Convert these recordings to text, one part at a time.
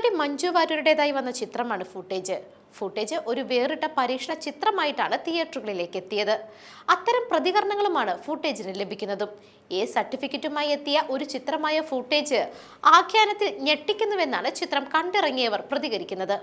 നടി മഞ്ജു വാര്യരുടേതായി വന്ന ചിത്രമാണ് ഫുട്ടേജ്. ഫുട്ടേജ് ഒരു വേറിട്ട പരീക്ഷണ ചിത്രമായിട്ടാണ് തിയേറ്ററുകളിലേക്ക് എത്തിയത്. അത്തരം പ്രതികരണങ്ങളുമാണ് ഫുട്ടേജിന് ലഭിക്കുന്നതും. എ സർട്ടിഫിക്കറ്റുമായി എത്തിയ ഒരു ചിത്രമായ ഫുട്ടേജ് ആഖ്യാനത്തിൽ ഞെട്ടിക്കുന്നുവെന്നാണ് ചിത്രം കണ്ടിറങ്ങിയവർ പ്രതികരിക്കുന്നത്.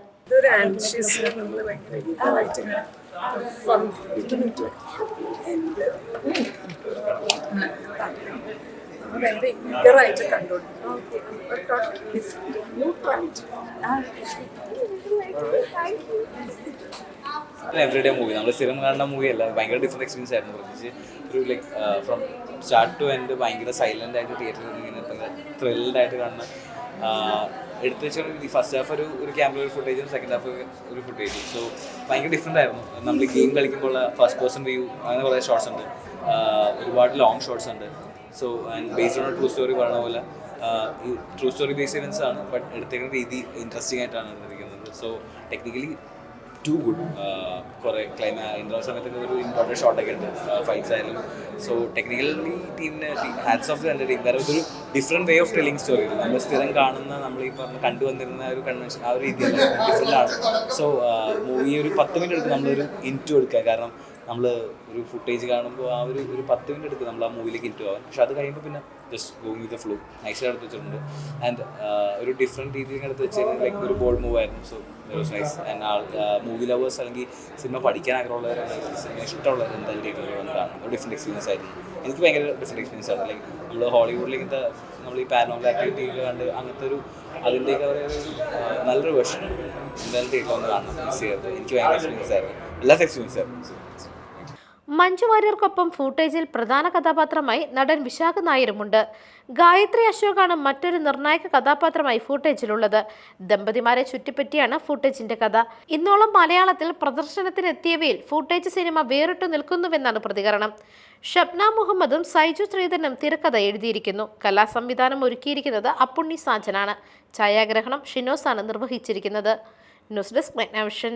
എവറിഡേ മൂവി നമ്മൾ സ്ഥിരം കാണുന്ന മൂവി അല്ല ഭയങ്കര ഡിഫറെന്റ് എക്സ്പീരിയൻസ് ആയിരുന്നു. പ്രത്യേകിച്ച് ഒരു like from start to end ഭയങ്കര സൈലന്റ് ആയിട്ട് തിയേറ്ററിൽ ഇങ്ങനെ ത്രില്ഡ് ആയിട്ട് കാണുന്ന എടുത്തു വെച്ചാൽ ഫസ്റ്റ് ഹാഫ് ഒരു ഒരു ക്യാമറ ഒരു ഫുട്ടേജും സെക്കൻഡ് ഹാഫ് ഒരു ഫുട്ടേജും സോ ഭയങ്കര ഡിഫറെന്റ് ആയിരുന്നു. നമ്മൾ ഗെയിം കളിക്കുമ്പോൾ ഫസ്റ്റ് പേഴ്സൺ വ്യൂ അങ്ങനെ കുറേ ഷോർട്സ് ഉണ്ട്. ഒരുപാട് ലോങ് ഷോർട്സ് ഉണ്ട്. So and based on true story പറഞ്ഞ പോലെ ട്രൂ സ്റ്റോറി ബേസ്ഡ് ഇവൻസ് ആണ് ബട്ട് എടുത്തേക്കുന്ന രീതി ഇൻട്രസ്റ്റിംഗ് ആയിട്ടാണ് എടുത്തിരിക്കുന്നത് സോ ടെക്നിക്കലി ടു ഗുഡ് കുറേ ക്ലൈമ ഇൻട്രോ സമയത്തൊക്കെ ഒരു ഇമ്പോർട്ടന്റ് ഷോട്ടൊക്കെ ഉണ്ട് ഫൈറ്റ്സ് ആയാലും. സോ ടെക്നിക്കലി ടീമിന് ഹാൻഡ്സ് ഓഫ് എന്റെ ടീം വേറെ ഒരു different way of telling story നമ്മൾ സ്ഥിരം കാണുന്ന നമ്മൾ ഈ പറഞ്ഞ കണ്ടുവന്നിരുന്ന ഒരു കൺവെൻഷൻ ആ ഒരു രീതിയല്ല ഡിഫറെന്റ് ആണ്. സോ മൂവി ഒരു പത്ത് മിനിറ്റ് എടുക്കും നമ്മളൊരു ഇന്റു എടുക്കുക. കാരണം നമ്മൾ ഒരു ഫുട്ടേജ് കാണുമ്പോൾ ആ ഒരു ഒരു പത്ത് മിനിറ്റ് എടുക്കും നമ്മൾ ആ മൂവിയിലേക്ക് ഇന്റു ആവാൻ പക്ഷെ അത് കഴിയുമ്പോൾ പിന്നെ ജസ്റ്റ് ഗോയിങ് വിത്ത് ഫ്ലൂ നൈസായിട്ട് എടുത്ത് വെച്ചിട്ടുണ്ട്. ആൻഡ് ഒരു ഡിഫറെന്റ് രീതിയിൽ എടുത്ത് വെച്ച് ലൈക്ക് ഒരു ബോൾ മൂവ് ആയിരുന്നു. So was nice and all movie lovers അല്ലെങ്കിൽ സിനിമ പഠിക്കാൻ ആഗ്രഹമുള്ളവരാണെങ്കിൽ സിനിമ ഇഷ്ടമുള്ളവർ എന്തായാലും തിയേറ്ററിൽ വന്ന് ഒരു ഡിഫറെന്റ് എക്സ്പീരിയൻസ് ആയിരുന്നു. എനിക്ക് ഭയങ്കര ഡിഫറെന്റ് എക്സ്പീരിയൻസ് ആണ്. ലൈക്ക് നമ്മൾ ഹോളിവുഡിലേക്ക് നമ്മൾ ഈ പാരനോമൽ ആക്ടിവിറ്റിയൊക്കെ കണ്ട് അങ്ങനത്തെ ഒരു അതിന്റെയൊക്കെ ഒരു നല്ലൊരു വേർഷൻ എന്തായാലും തിയേറ്ററിൽ വന്ന് കാണണം. മിസ് ചെയ്തത് എനിക്ക് ഭയങ്കര എക്സ്പീരിയൻസ് ആയിരുന്നു. എല്ലാ എക്സ്പീരിയൻസ് ആയിരുന്നു. മഞ്ജു വാര്യർക്കൊപ്പം ഫൂട്ടേജിൽ പ്രധാന കഥാപാത്രമായി നടൻ വിശാഖ് നായരുമുണ്ട്. ഗായത്രി അശോകാണ് മറ്റൊരു നിർണായക കഥാപാത്രമായി ഫൂട്ടേജിലുള്ളത് ദമ്പതിമാരെ ചുറ്റിപ്പറ്റിയാണ് ഫൂട്ടേജിന്റെ കഥ. ഇന്നോളം മലയാളത്തിൽ പ്രദർശനത്തിനെത്തിയവയിൽ ഫൂട്ടേജ് സിനിമ വേറിട്ടു നിൽക്കുന്നുവെന്നാണ് പ്രതികരണം. ഷബ്ന മുഹമ്മദും സൈജു ശ്രീധരനും തിരക്കഥ എഴുതിയിരിക്കുന്നു. കലാസംവിധാനം ഒരുക്കിയിരിക്കുന്നത് അപ്പുണ്ണി സാജനാണ്. ഛായാഗ്രഹണം ഷിനോസാണ് നിർവഹിച്ചിരിക്കുന്നത്. News desk Meghnavision.